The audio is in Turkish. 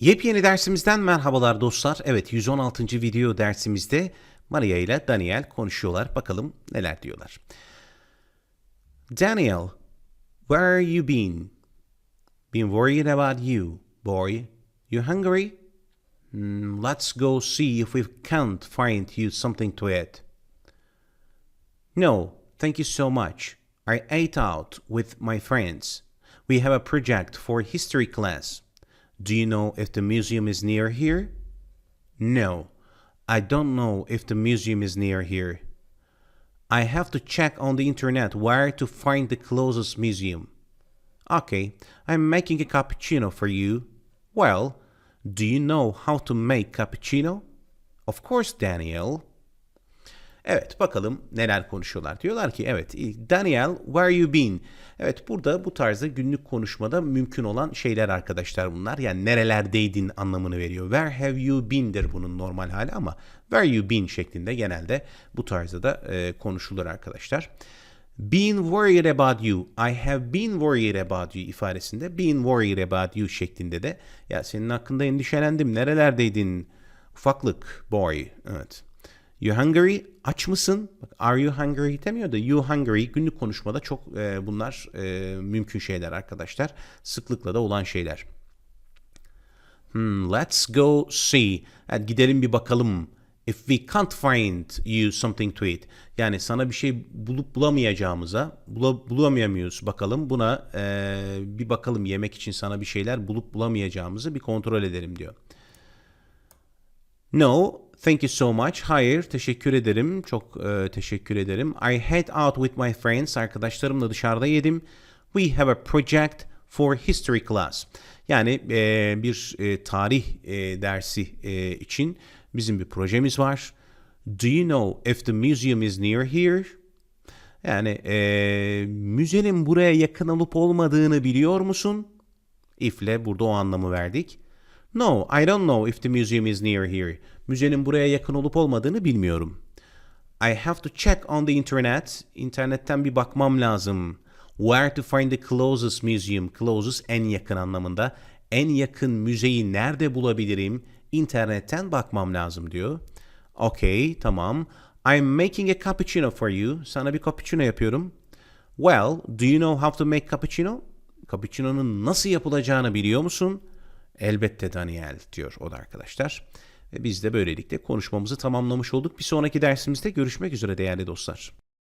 Yepyeni dersimizden merhabalar dostlar. Evet 116. video dersimizde Maria ile Daniel konuşuyorlar. Bakalım neler diyorlar. Daniel, where are you been? Been worried about you, boy. You hungry? Hmm, let's go see if we can't find you something to eat. No, thank you so much. I ate out with my friends. We have a project for history class. Do you know if the museum is near here? No, I don't know if the museum is near here. I have to check on the internet where to find the closest museum. Okay, I'm making a cappuccino for you. Well, do you know how to make cappuccino? Of course, Daniel. Evet bakalım neler konuşuyorlar. Diyorlar ki evet Daniel where you been? Evet burada bu tarzda günlük konuşmada mümkün olan şeyler arkadaşlar bunlar. Yani nerelerdeydin anlamını veriyor. Where have you been'dir bunun normal hali ama where you been şeklinde genelde bu tarzda da e, konuşulur arkadaşlar. Been worried about you. I have been worried about you ifadesinde been worried about you şeklinde de ya senin hakkında endişelendim. Nerelerdeydin? Ufaklık boy. Evet. You hungry? Aç mısın? Bak, are you hungry demiyor da you hungry günlük konuşmada çok e, bunlar e, mümkün şeyler arkadaşlar. Sıklıkla da olan şeyler. Hmm, let's go see. Hadi gidelim bir bakalım. If we can't find you something to eat. Yani sana bir şey bulup bulamayacağımıza, bula, bulamıyoruz bakalım. Buna e, bir bakalım yemek için sana bir şeyler bulup bulamayacağımızı bir kontrol edelim diyor. No, thank you so much. Hayır, teşekkür ederim. Çok e, teşekkür ederim. I had out with my friends. Arkadaşlarımla dışarıda yedim. We have a project for history class. Yani e, bir e, tarih e, dersi e, için bizim bir projemiz var. Do you know if the museum is near here? Yani e, müzenin buraya yakın olup olmadığını biliyor musun? If'le burada o anlamı verdik. No, I don't know if the museum is near here. Müzenin buraya yakın olup olmadığını bilmiyorum. I have to check on the internet. İnternetten bir bakmam lazım. Where to find the closest museum? Closest en yakın anlamında. En yakın müzeyi nerede bulabilirim? İnternetten bakmam lazım diyor. Okay, tamam. I'm making a cappuccino for you. Sana bir cappuccino yapıyorum. Well, do you know how to make cappuccino? Cappuccino'nun nasıl yapılacağını biliyor musun? Elbette Daniel diyor o da arkadaşlar. Ve biz de böylelikle konuşmamızı tamamlamış olduk. Bir sonraki dersimizde görüşmek üzere değerli dostlar.